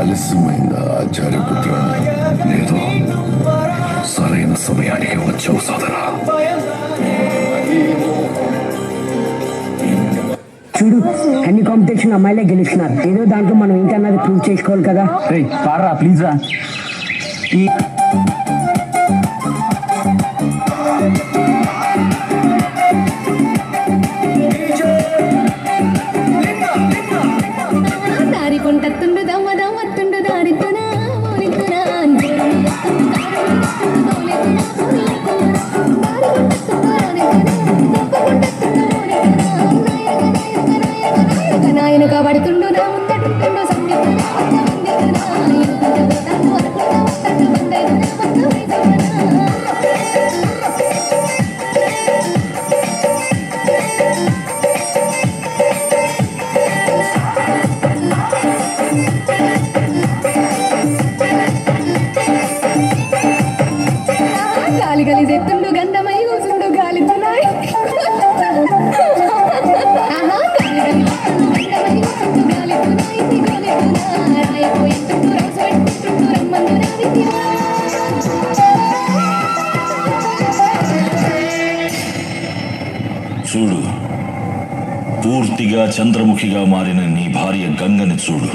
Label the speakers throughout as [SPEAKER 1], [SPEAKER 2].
[SPEAKER 1] ఆలస్యమైందా ఆచార్యపుత్ర లేదు. సరైన సమయానికి వచ్చావు సోదరా.
[SPEAKER 2] చూడు అన్ని కాంపిటీషన్ అమ్మాయిలే గెలుస్తున్నారు ఏదో దాంట్లో మనం ఇంకన్నది ప్రూవ్ చేసుకోవాలి కదా.
[SPEAKER 3] రే పాడరా ప్లీజ్ రా.
[SPEAKER 4] గాలి గలి చెత్తుండు గంధమై కూసుండు గాలితున్నాయి
[SPEAKER 5] చూడు పూర్తిగా చంద్రముఖిగా మారిన నీ భార్య గంగని చూడు.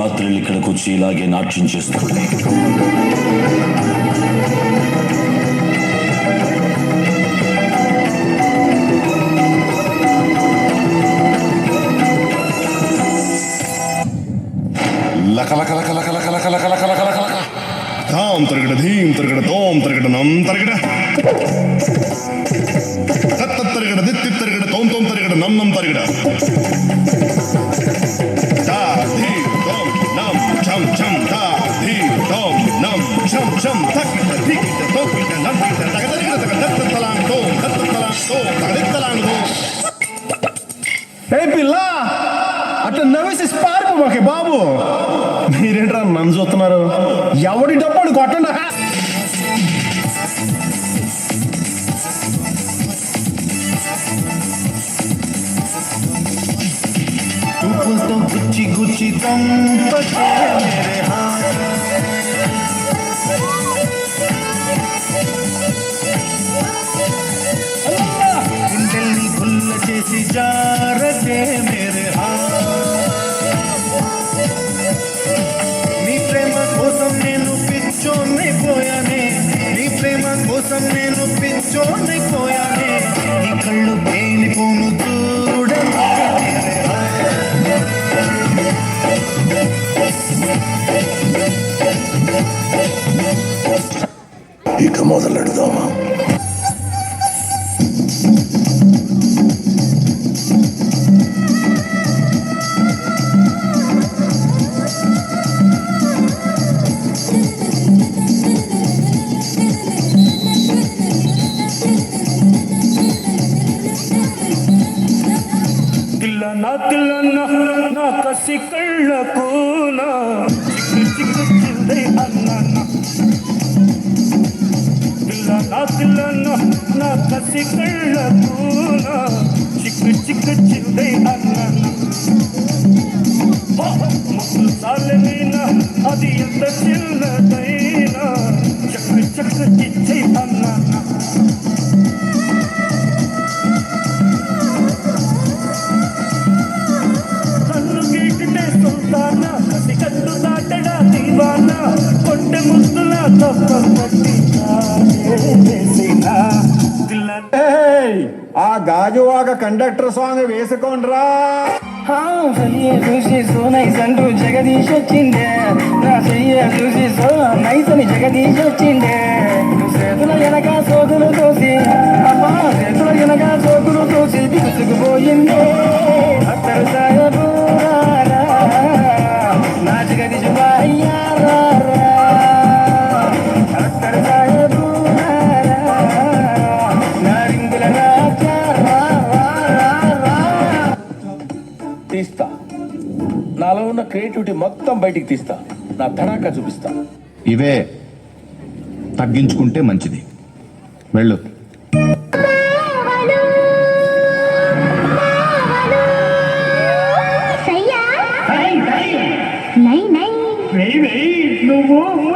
[SPEAKER 5] రాత్రులు ఇక్కడికి వచ్చి ఇలాగే నాట్యం చేస్తుంది
[SPEAKER 6] తిరగడ తోం తోం తిరగడ నం తిరగడ
[SPEAKER 7] ఏ పిల్ల! అట్లా నవ్వేసి స్పార్కు మాకే బాబు! మీరేంట్రా నన్ను చూస్తున్నారు? ఎవడి డప్పుడు కొట్టండి?
[SPEAKER 8] गुची गुची दम पटे मेरे కోసం నేను పిచ్చోడిపోయానే. ఈ కళ్ళు పేలిపోను చూడ.
[SPEAKER 1] ఇక మొదలెడదామా?
[SPEAKER 8] அண்ணாத்தில் அண்ணா கசி கள்ள கூனா சிந்தை அண்ணா நாத்தில் அண்ணா கசி கள்ள கூனா சிக்கு சிக்கு சிந்தை அண்ணா முத்து சாலமீனா அது எந்த சில்லதைனா சக்கு சக்கு சிச்சை அண்ணா
[SPEAKER 7] ఏయ్, ఆ గాజువాక కండక్టర్ సాంగ్ వేసుకోండ్రా.
[SPEAKER 9] చెయ్య చూసి సో నైస్ అంటూ జగదీష్ వచ్చిండే నా చెయ్య చూసి సో నైస్ అని జగదీష్ వచ్చిండే చేతుల వెనక సోదులు తోసి అమ్మా చేతుల వెనక సోదులు తోసి బిగుసుకుపోయిందే
[SPEAKER 7] క్రియేటివిటీ మొత్తం బయటికి తీస్తా. నా తడాకా చూపిస్తా.
[SPEAKER 10] ఇవే తగ్గించుకుంటే మంచిది. వెళ్ళు.
[SPEAKER 11] నువ్వు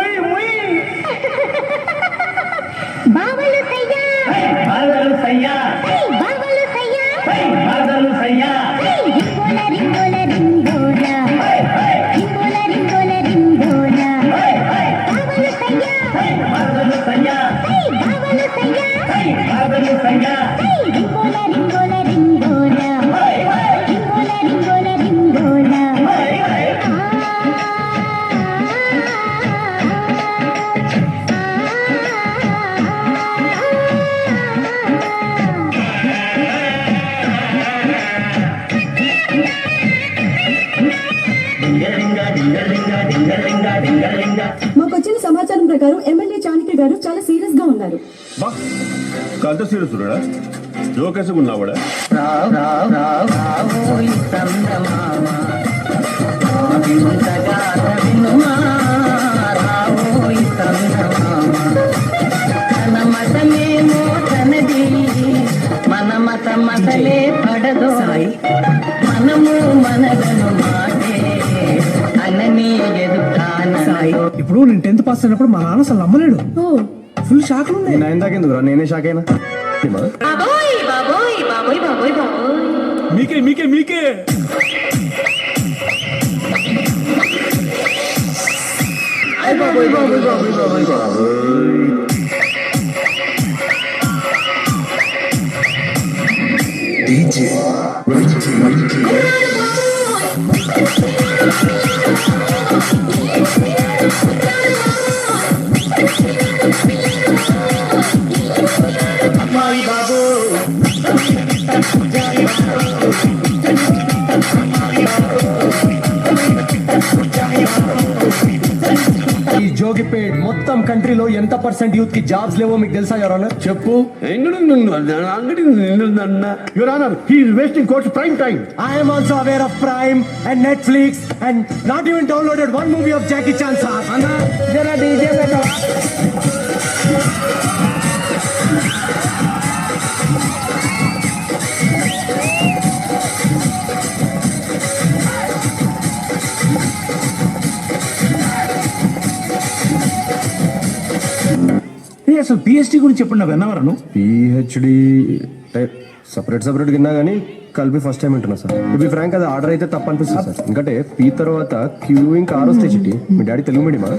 [SPEAKER 12] మాకు వచ్చిన సమాచారం ప్రకారం ఎమ్మెల్యే చాణక్య గారు చాలా సీరియస్గా ఉన్నారు.
[SPEAKER 10] బా కంత సీరియస్ చూడడా జోకేసుకు ఉన్నావాడా?
[SPEAKER 5] రావు రావు
[SPEAKER 13] ఇప్పుడు నేను టెన్త్ పాస్ అయినప్పుడు మా నాన్న అసలు నమ్మలేడు. ఫుల్ షాక్
[SPEAKER 7] నేను నేనే షాక్ అయినా?
[SPEAKER 4] బాబోయ్ బాబోయ్ బాబోయ్ బాబోయ్ బాబోయ్.
[SPEAKER 7] కంట్రీలో ఎంత పర్సెంట్ యూత్కి జాబ్స్ లేవో మీకు తెలుసా యువర్ ఆనర్ చెప్పు. Your honour he is wasting court's prime time I am also aware of prime and Netflix and not even downloaded one movie of Jackie Chan sir అన్న జరా డీజే
[SPEAKER 13] అసలు PhD గురించి చెప్పండి నాకు విన్నవరను
[SPEAKER 7] పిహెచ్డి సపరేట్ సపరేట్ విన్నా కానీ కలిపి first time వింటున్నా సార్. ఇది ఫ్రాంక్ అది ఆర్డర్ అయితే తప్ప అనిపిస్తుంది సార్ ఎందుకంటే పీ తర్వాత క్యూ ఇంకా ఆర్ చిట్టి. మీ డాడీ తెలుగు మీడియమా